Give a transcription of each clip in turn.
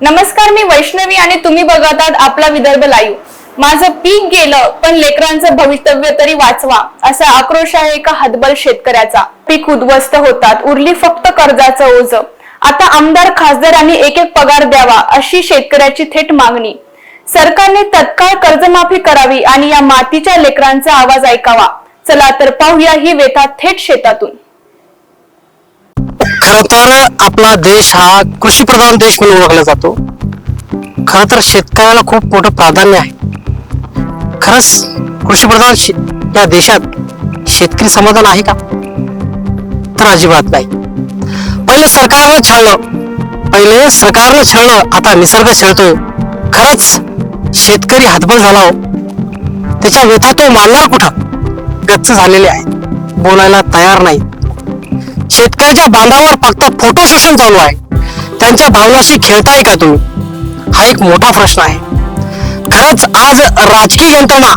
नमस्कार मी वैष्णवी आणि तुम्ही बघत आहात आपला विदर्भ लाईव्ह माझं पीक गेलं पण लेकरांचं भवितव्य तरी वाचवा असा आक्रोश आहे एका हतबल शेतकऱ्याचा. पीक उद्ध्वस्त होतात उरली फक्त कर्जाचं ओझ. आता आमदार खासदारांनी एक एक पगार द्यावा अशी शेतकऱ्याची थेट मागणी. सरकारने तत्काळ कर्जमाफी करावी आणि या मातीच्या लेकरांचा आवाज ऐकावा. चला तर पाहूया ही व्यथा थेट शेतातून. खर तर आपला देश हा कृषीप्रधान देश म्हणून ओळखला जातो. खर तर शेतकऱ्याला खूप मोठं प्राधान्य आहे. खरंच कृषीप्रधान शे- या देशात शेतकरी समाधान आहे का? तर अजिबात नाही. पहिले सरकारनं छळलं पहिले सरकारनं छळलं आता निसर्ग छळतोय. खरंच शेतकरी हातबल झाला हो. त्याच्या व्यथा तो मानणार कुठं? गच्च झालेले आहे बोलायला तयार नाही शेतकऱ्याच्या बांधावर फक्त फोटो सेशन चालू आहे. त्यांच्या भावनाशी खेळताय का तुम्ही? हा एक मोठा प्रश्न आहे. खरंच आज राजकीय यंत्रणा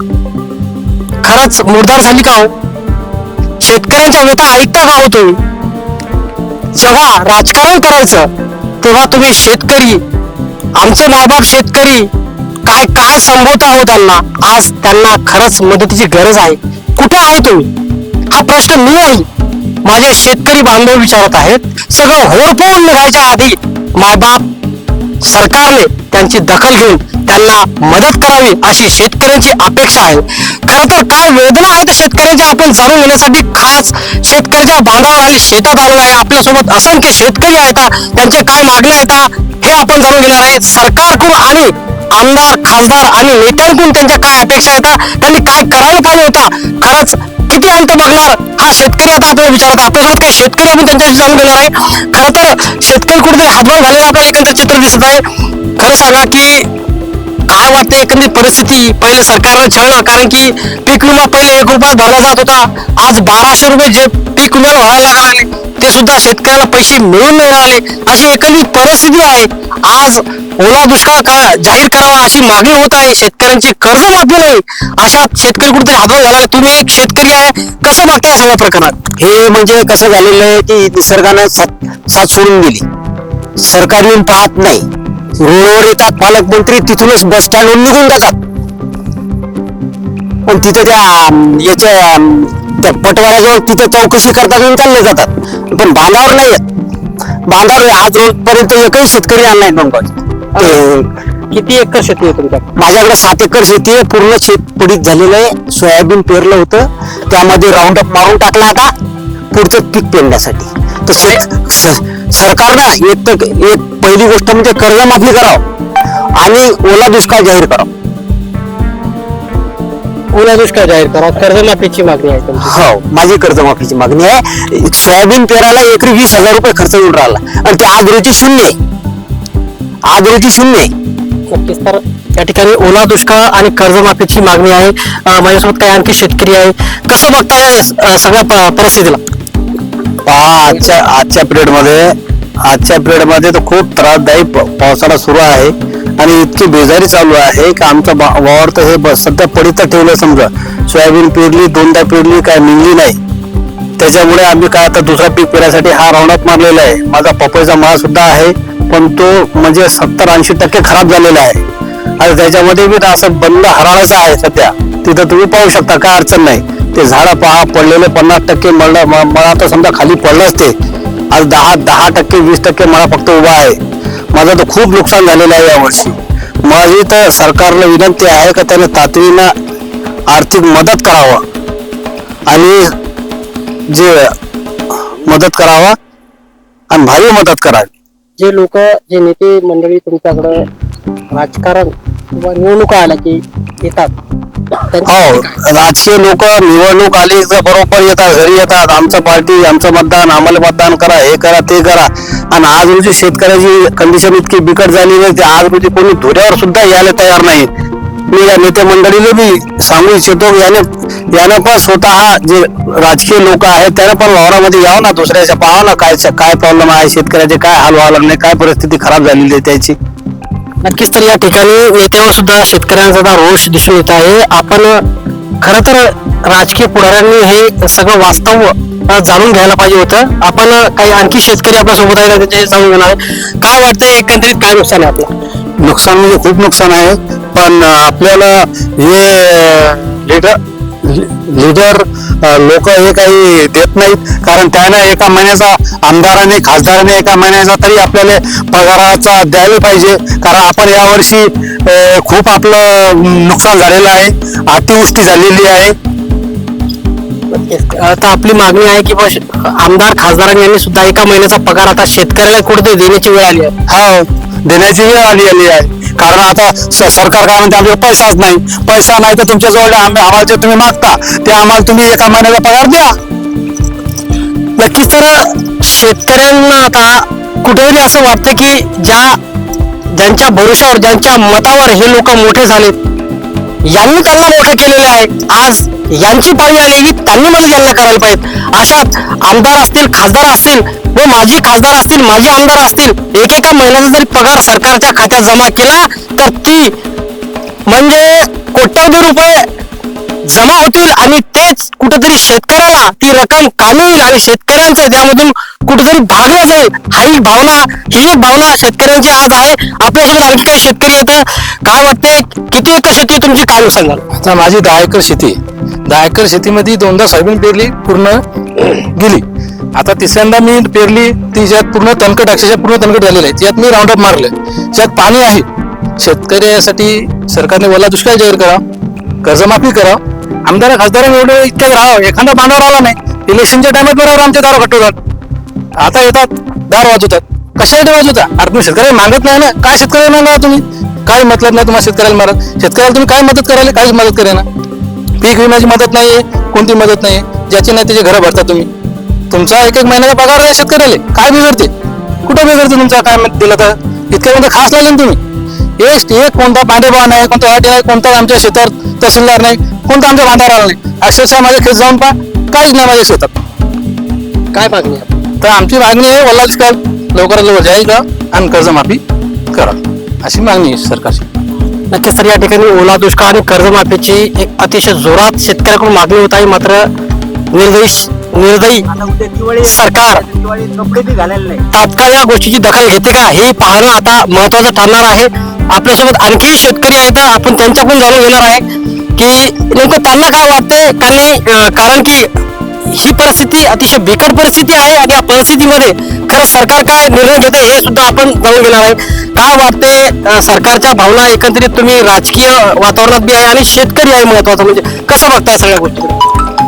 खरंच मुर्दार झाली का हो? शेतकऱ्यांच्या व्यथा ऐकता का हो तुम्ही? जेव्हा राजकारण करायचं तेव्हा तुम्ही शेतकरी आमचे मायबाप शेतकरी काय काय संभवता हो त्यांना? आज त्यांना खरंच मदतीची गरज आहे. कुठे आहे तुम्ही? हा प्रश्न मी नाही माझे शेतकरी बांधव विचारत आहेत सगळं होरपळून निघायच्या आधी मायबाप सरकारने त्यांची दखल घेऊन त्यांना मदत करावी अशी शेतकऱ्यांची अपेक्षा आहे. खर तर काय वेदना आहेत शेतकऱ्यांच्या आपण जाणून घेण्यासाठी खास शेतकऱ्याच्या बांधावर आणि शेतात आलो आहे. आपल्यासोबत असंख्य शेतकरी आहेत त्यांचे काय मागण्या आहेत हे आपण जाणून घेणार आहे. सरकारकडून आणि आमदार खासदार आणि नेत्यांकडून त्यांच्या काय अपेक्षा आहेत त्यांनी काय करायला पाहिजे होता? खरंच किती अंत बघणार हा शेतकरी आता आपल्याला विचारत आपल्यासोबत काही शेतकरी आपण त्यांच्याशी जाणून घेणार आहे. खरं तर शेतकरी कुठेतरी हातभार झालेलं आपल्याला एकंदर चित्र दिसत आहे. खरं सांगा की काय वाटतं एकंदरीत परिस्थिती? पहिले सरकारनं छळलं कारण की पीक विमा पहिले एक रुपयात भरला जात होता. आज बाराशे रुपये जे पीक विम्याला भरायला लागले ते सुद्धा शेतकऱ्याला पैसे मिळून नाही राहिले. अशी एकंदरीत परिस्थिती आहे. आज ओला दुष्काळ का जाहीर करावा अशी मागणी होत आहे. शेतकऱ्यांची कर्ज माफी नाही. अशा शेतकरी कुठेतरी हातभार झाला तुम्ही एक शेतकरी आहे. कसं बघताय सगळ्या प्रकरणात हे म्हणजे कसं झालेलं आहे की निसर्गानं साथ साथ सोडून दिली. सरकार येऊन पाहत नाही. रोडवर येतात पालकमंत्री तिथूनच बस स्टँडवर निघून जातात. पण तिथं त्या याच्या त्या पटवाऱ्याजवळ तिथे चौकशी करतात आणि चालले जातात. पण बांधावर नाही येत बांधावर आज रोजपर्यंत एकही शेतकरी आला नाही डोंगावर ते किती एकर शेती आहे तुमच्या माझ्याकडे सात एकर शेती आहे. पूर्ण शेत पडीत झालेलं आहे. सोयाबीन पेरलं होतं. त्यामध्ये राऊंड अप मारून टाकला आता. पुढचं पीक पेरण्यासाठी. तर शेत सरकारनं एक तर एक पहिली गोष्ट म्हणजे कर्जमाफी करावं. आणि ओला दुष्काळ जाहीर करावं. ओला दुष्काळ जाहीर करा. कर्जमाफीची मागणी आहे तुमची. हो माझी कर्जमाफीची मागणी आहे. सोयाबीन पेरायला एकरी वीस हजार रुपये खर्च येऊन राहिला. आणि ते आज रोजी शून्य आहे. आज रोजी शून्य आहे. नक्कीच. तर या ठिकाणी ओला दुष्काळ आणि कर्जमाफीची मागणी आहे. अं, माझ्यासोबत काही आणखी शेतकरी आहे कसं बघताय अं, सगळ्या प- परिस्थितीला? पहा आजच्या आजच्या पिरियडमध्ये आजच्या पिरियडमध्ये तर खूप त्रासदायी प- पावसाळा सुरू आहे. आणि इतकी बेजारी चालू आहे की आमचं वावर तर हे सध्या पडीत ठेवलं समजा. सोयाबीन पेरली दोनदा पेरली काय निघली नाही. त्याच्यामुळे आम्ही काय आता दुसरा पीक पेरायसाठी हा राऊंड मारलेला आहे. माझा पपईचा माळ सुद्धा आहे पण तो म्हणजे सत्तर ऐंशी टक्के खराब झालेला आहे. आणि त्याच्यामध्ये बी असं बंद हराळाचं आहे सध्या. तिथं तुम्ही पाहू शकता काय अडचण नाही. ते झाडं पहा पडलेले पन्नास टक्के मळ मळा तर समजा खाली पडलंच ते आज दहा दहा टक्के वीस टक्के मळा फक्त उभा आहे. माझं तर खूप नुकसान झालेलं आहे यावर्षी. माझी तर सरकारला विनंती आहे का त्याने तातडीनं आर्थिक मदत करावं. आणि जे मदत करावा आणि भारी मदत करावी. जे लोक जे नेते मंडळी तुमच्याकडं राजकारण किंवा निवडणुका आल्या की येतात हो राजकीय लोक निवडणूक आली तर बरोबर येतात घरी येतात. आमचं पार्टी आमचं मतदान आम्हाला मतदान करा हे करा ते करा. आणि आज रोजी शेतकऱ्याची कंडिशन इतकी बिकट झाली आहे की आज रोजी कोणी धुऱ्यावर सुद्धा यायला तयार नाही. मी या नेते मंडळीला बी सांगू इच्छितो याने यानं पण स्वतः जे राजकीय लोक आहेत त्याने पण वावरामध्ये यावं ना दुसऱ्याच्या पाहावं ना काय काय प्रॉब्लेम आहे शेतकऱ्याचे काय हाल व्हावं लागले काय परिस्थिती खराब झालेली आहे त्याची. नक्कीच तर या ठिकाणी नेत्यावर सुद्धा शेतकऱ्यांचा आता रोष दिसून येत आहे. आपण खर तर राजकीय पुढाऱ्यांनी हे सगळं वास्तव जाणून घ्यायला पाहिजे होतं. आपण काही आणखी शेतकरी आपल्यासोबत आहेत त्यांच्याशी जाणून घेणार आहे काय वाटतंय एकंदरीत काय नुकसान आहे आपलं? नुकसान म्हणजे खूप नुकसान आहे पण आपल्याला हे लिडर लिडर लोक हे काही देत नाहीत. कारण त्यानं एका महिन्याचा आमदाराने खासदाराने एका महिन्याचा तरी आपल्याला पगाराचा द्यायला पाहिजे. कारण आपण यावर्षी खूप आपलं नुकसान झालेलं आहे. अतिवृष्टी झालेली आहे. आता आपली मागणी आहे की आमदार खासदारांनी यांनी सुद्धा एका महिन्याचा पगार आता शेतकऱ्याला कुठे देण्याची वेळ आली आहे. हा देण्याची वेळ आली आली आहे. कारण आता स- सरकार काय म्हणते आमच्याकडे पैसाच नाही. पैसा नाही तर तुमच्याजवळ आम्ही आम्हाला जे तुम्ही मागता ते आम्हाला तुम्ही एका महिन्याचा पगार द्या. नक्कीच तर शेतकऱ्यांना आता कुठेतरी असं वाटतं की ज्या ज्यांच्या भरोशावर ज्यांच्या मतावर हे लोक मोठे झालेत यांनी त्यांना मोठे केलेले आहे. आज यांची पाळी आलेली त्यांनी मला यांना करायला पाहिजे. अशाच आमदार असतील खासदार असतील व माजी खासदार असतील माजी आमदार असतील एकेका महिन्याचा जरी पगार सरकारच्या खात्यात जमा केला तर ती म्हणजे कोट्यावधी रुपये जमा होतील आणि तेच कुठेतरी शेतकऱ्याला ती रक्कम कामी येईल आणि शेतकऱ्यांचं त्यामधून कुठेतरी भागलं जाईल हा भावना ही एक भावना शेतकऱ्यांची आज आहे आपल्यासोबत आणखी काही शेतकरी येतं. काय वाटते किती एकर शेती आहे तुमची? काय नुकसान झालं माझी दहा एकर शेती. आहे. दहा एकर शेतीमध्ये दोनदा सोयाबीन पेरली पूर्ण गेली. आता तिसऱ्यांदा मी पेरली ती ज्यात पूर्ण तणकट अक्षरशः पूर्ण तणकट झालेलं आहे. त्यात मी राऊंड अप मारलं. ज्यात पाणी आहे. शेतकऱ्यासाठी सरकारने ओला दुष्काळ जाहीर करा. कर्जमाफी करा. आमदार खासदारांनी एवढं इतक्यात राहावं. एखादा बांधावर आला नाही. इलेक्शनच्या टायमात बरोबर आमचे दार कटवतात आता येतात दार वाजवतात. कशासाठी वाजवता? अरे तुम्ही शेतकऱ्याला मागत नाही ना? काय शेतकऱ्याला मागा तुम्ही? काय मतलब नाही तुम्हाला शेतकऱ्याला मारत. शेतकऱ्याला तुम्ही काय मदत करायला काहीच मदत करे ना पीक विम्याची मदत नाहीये कोणती मदत नाही ज्याची नाही त्याची घरं भरता तुम्ही. तुमचा एक एक महिन्याचा पगार नाही शेतकऱ्याला. काय बिघडते? कुठं बिघडते तुमचा? काय मत दिलं तर? इतक्या कोणतं खास लागले ना तुम्ही? एक एक कोणता पांडेबा नाही कोणता वाटे नाही कोणता आमच्या शेतावर तहसीलदार नाही कोणता आमच्या बांधावर नाही. अक्षरशः माझ्या खेळ जाऊन पहा. काहीच नाही माझ्या शेतात. काय मागणी आहे तर आमची मागणी आहे वल्ला कर लवकरात लवकर जाहीर करा आणि कर्जमाफी करा. अशी मागणी आहे सरकारची. नक्कीच तर या ठिकाणी ओला दुष्काळ आणि कर्जमाफीची एक अतिशय जोरात शेतकऱ्याकडून मागणी होत आहे. मात्र निर्दयी निर्दयी सरकार तात्काळ या गोष्टीची दखल घेते का हे पाहणं आता महत्वाचं ठरणार आहे. आपल्यासोबत आणखी शेतकरी आहेत. आपण त्यांच्याकडून जाणून घेणार आहे की नेमकं त्यांना काय वाटतंय? त्यांनी कारण की ही परिस्थिती अतिशय बिकट परिस्थिती आहे आणि या परिस्थितीमध्ये खरं सरकार काय निर्णय घेते हे सुद्धा आपण जाऊन घेणार आहे. काय वाटते सरकारच्या भावना एकंदरीत तुम्ही राजकीय वातावरणात बी आहे आणि शेतकरी आहे महत्वाचं म्हणजे कसं बघताय सगळ्या गोष्टी?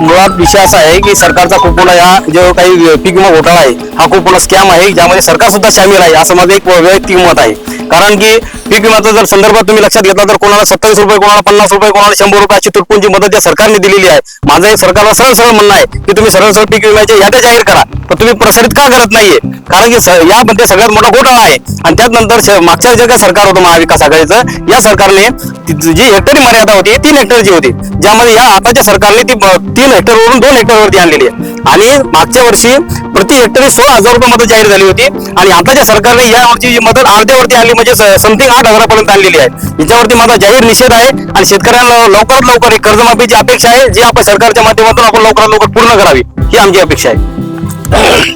मुळात विषय असा आहे की सरकारचा खूप मोठा हा जो काही पीक विमा घोटाळा आहे हा खूप मोठा स्कॅम आहे ज्यामध्ये सरकार सुद्धा सामील आहे असं माझं एक वैयक्तिक मत आहे. कारण की पीक विम्याचा जर संदर्भात तुम्ही लक्षात घेतला तर कोणाला सत्तावीस रुपये कोणाला पन्नास रुपये कोणाला शंभर रुपये अशी तुटपुंची मदत या सरकारने दिलेली आहे. माझं हे सरकारला सरळ सरळ म्हणणं आहे की तुम्ही सरळ सरळ पीक विम्याच्या याद्या जाहीर करा. पण तुम्ही प्रसारित का करत नाहीये? कारण की यामध्ये सगळ्यात मोठा घोटाळा आहे. आणि त्यानंतर मागच्या जे काय सरकार होतं महाविकास आघाडीचं या सरकारने जी हेक्टरी मर्यादा होती ती तीन हेक्टरची होती. ज्यामध्ये या आताच्या सरकारने ती तीन हेक्टरवरून दोन हेक्टरवरती आणलेली आहे. आणि मागच्या वर्षी प्रति हेक्टरी सोळा हजार रुपये मदत जाहीर झाली होती. आणि आताच्या सरकारने या वर्षी जी मदत अर्ध्यावरती आणली म्हणजे समथिंग आठ हजारापर्यंत आणलेली आहे. याच्यावरती माझा जाहीर निषेध आहे आणि शेतकऱ्यांना लवकरात लवकर ही कर्जमाफीची अपेक्षा आहे जी आपण सरकारच्या माध्यमातून आपण लवकरात लवकर पूर्ण करावी ही आमची अपेक्षा आहे.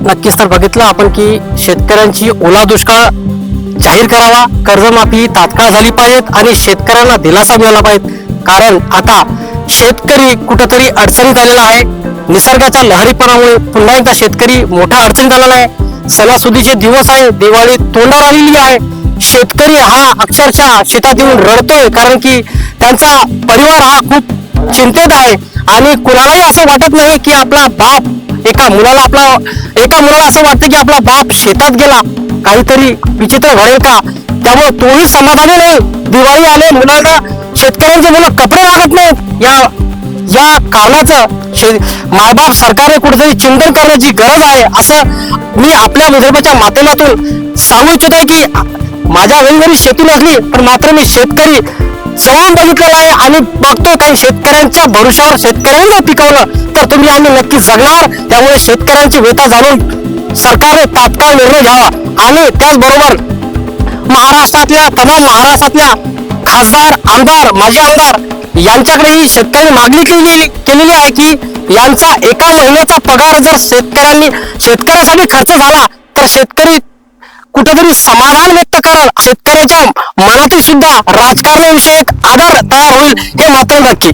नक्कीच तर बघितलं आपण की शेतकऱ्यांची ओला दुष्काळ जाहीर करावा कर्जमाफी तात्काळ झाली पाहिजेत आणि शेतकऱ्यांना दिलासा मिळाला पाहिजे कारण आता शेतकरी कुठंतरी अडचणीत आलेला आहे. निसर्गाच्या लहरीपणामुळे पुन्हा एकदा शेतकरी मोठा अडचणीत आलेला आहे. सणासुदीचे दिवस आहे दिवाळी तोंडावर आलेली आहे. शेतकरी हा अक्षरशः शेतात येऊन रडतोय कारण की त्यांचा परिवार हा खूप चिंतेत आहे. आणि कुणालाही असं वाटत नाही की आपला बाप एका मुलाला आपला एका मुलाला असं वाटतं की आपला बाप शेतात गेला. काहीतरी विचित्र घडेल का? त्यामुळे तोही समाधानी नाही. दिवाळी आले मुलांना शेतकऱ्यांचे मुलं कपडे लागत नाहीत. या या कारणाचं शे मायबाप सरकारने कुठेतरी चिंतन करण्याची गरज आहे असं मी आपल्या विदर्भाच्या माध्यमातून सांगू इच्छित आहे की माझ्या घरी शेती नसली पण मात्र मी शेतकरी जवळून बघितलेला आहे आणि बघतो काही शेतकऱ्यांच्या भरोशावर शेतकऱ्यांनी जर पिकवलं तर तुम्ही आम्ही नक्की जगणार. त्यामुळे शेतकऱ्यांची व्यथा जाणून सरकारने तात्काळ निर्णय घ्यावा. आणि त्याचबरोबर महाराष्ट्रातल्या तमाम महाराष्ट्रातल्या खासदार आमदार माजी आमदार यांच्याकडेही शेतकऱ्यांनी मागणी केलेली केलेली आहे की यांचा एका महिन्याचा पगार जर शेतकऱ्यांनी शेतकऱ्यासाठी खर्च झाला तर शेतकरी कुठेतरी समाधान व्यक्त करेल. शेतकऱ्याच्या मनातून सुद्धा राजकारणाविषयी एक आदर तयार होईल हे मात्र नक्की.